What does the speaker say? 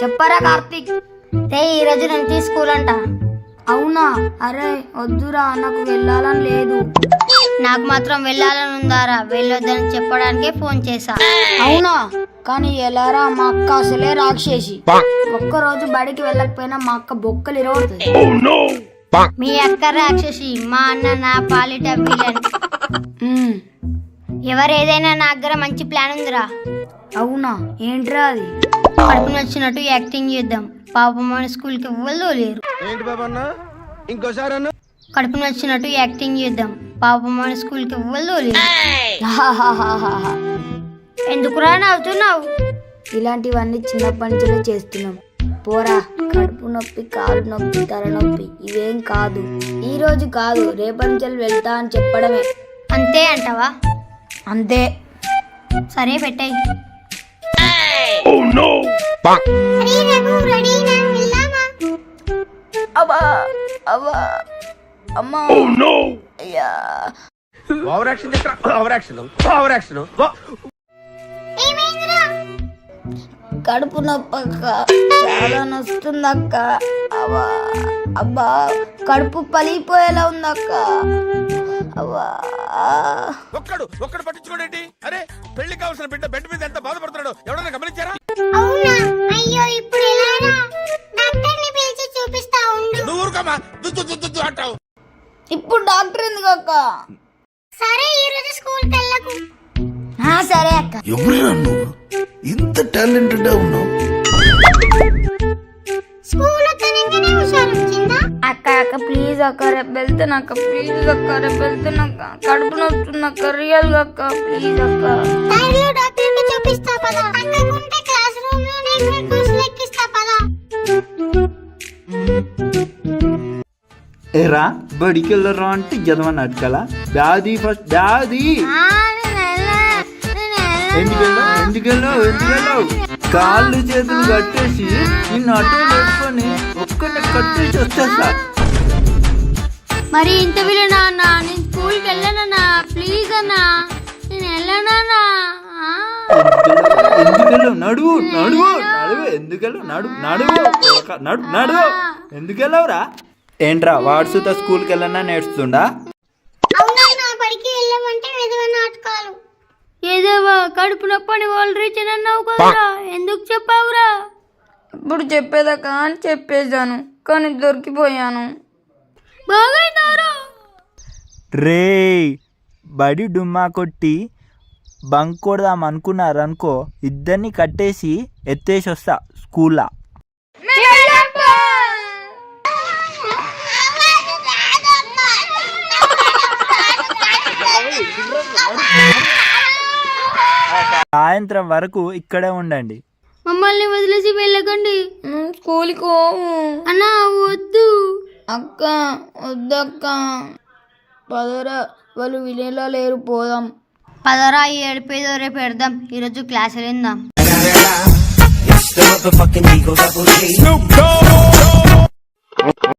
చెప్పరా కార్తీక్? రే ఈ రోజు నుంచి స్కూల్ అంట అవునా? అరే వద్దురా నాకు వెళ్ళాలని లేదు. నాకు మాత్రం వెళ్ళాలని ఉందారా? వెళ్ళొద్దని చెప్పడానికే ఫోన్ చేశా. అవునా? కానీ ఎలారా మా అక్క అసలే రాక్షసి. ఒక్కరోజు బడికి వెళ్ళకపోయినా మా అక్క బొక్కలు ఇరవడుతుంది మీ అక్క రాక్షసి మా అన్న నా పాలిట విలన్ ఉమ్, ఎవరు ఏదైనా నా దగ్గర మంచి ప్లాన్ ఉందిరా. అవునా? ఏంట్రా అది? కడుపు నచ్చినట్టు యాక్టింగ్ చేద్దాం. పాపం మన స్కూల్కి ఎవ్వరు లేరు. ఏంటి బాబా అన్న? ఇంకోసారి అన్న? కడుపు నచ్చినట్టు యాక్టింగ్ చేద్దాం. పాపం మన స్కూల్కి ఎవ్వరు లేరు. ఎందుకురా నవ్వుతున్నావు? ఇలాంటివన్నీ చిన్నప్పటి నుంచే చేస్తున్నాం. పోరా కడుపు నొప్పి కాలు నొప్పి తల నొప్పి ఇవేం కాదు. ఈ రోజు కాదు రేపటి నుంచి వెళ్తా అని చెప్పడమే. అంతే అంటావా? అంతే. సరే పెట్టాయి. అబ్బా అబ్బా అమ్మా. అయ్యా. Over action over action over action కడుపు నొప్పి అక్క చాలా నొస్తుంది అక్క అబ్బా అబ్బా కడుపు పలిపోయేలా ఉంది అక్క అబ్బా ఒక్కడు ఒక్కడు పట్టించుకోడేంటి? అరే పెళ్ళి కావాల్సిన బిడ్డ బెడ్ మీద ఎంత బాధపడుతున్నాడు ఎవడన్నా గమనించారా? అవునా? అయ్యో ఇప్పుడు ఎలారా? డాక్టర్ని పిలిచి చూపిస్తా ఉండు. నువ్వు ఊరుకోమా దుద్దు దుద్దు దుద్దు అంటావు. ఇప్పుడు డాక్టర్ ఎందుకు అక్క సరే ఈ రోజు వెళ్ళకు. ఆ, సరే అక్క. నువ్వు ఇంత టాలెంటెడ్ ఉన్నావు? అక్క అక్క ప్లీజ్ అక్క రేపు అక్క ప్లీజ్ అక్క రేపు వెళ్తాను అక్క. కడుపు నొస్తుంది అక్క రియల్ అక్క ప్లీజ్ ఏరా బడికి వెళ్ళరా అంటే జదమని అడగల బ్యాధి ఫస్ట్ బ్యాధి! ఎందుకెళ్ళావు? ఎందుకెళ్ళావు? ఎందుకెళ్ళావు? కాళ్ళు చేతులు కట్టేసి నిన్ను అటు వేసుకొని ఒక్కడిని కట్టేసి వచ్చేస్తా. మరి ఇంత విలు నాన్న? నేను స్కూల్కి వెళ్ళనన్నా? ప్లీజ్ అన్నా. నేను వెళ్ళనన్నా? ఎందుకెళ్ళావు? నడువు నడువు నడువు. ఎందుకెళ్ళావు? నడువు. నడువు నడు నడువు. ఎందుకెళ్ళావురా? ఏంట్రా వాడుసుతో స్కూల్కి వెళ్ళన్నా నేర్చుతుండా అవునన్నా బడికి వెళ్ళమంటే విధవ నాటకాలు ఏదేవా కడుపు నొప్పని వాళ్ళు రీచ్ అన్నావు కదరా. ఎందుకు చెప్పావురా? ఇప్పుడు చెప్పేదాక అని చెప్పేశాను కానీ దొరికిపోయాను. బాగైనారా రే బడి డుమ్మా కొట్టి బంక్ కొడదాం అనుకున్నారనుకో ఇద్దరిని కట్టేసి ఎత్తేసి వస్తా స్కూల్లా సాయంత్రం వరకు ఇక్కడే ఉండండి. మమ్మల్ని వదిలేసి వెళ్ళకండి. స్కూల్కి పోము. అన్నా వద్దు. అక్క వద్దక్క. పదరా వాళ్ళు విలేలా లేరు పోదాం. పదరా ఈ ఏడిపేదో రేపు పెడదాం. ఈరోజు క్లాస్ వెళ్ళిందాం?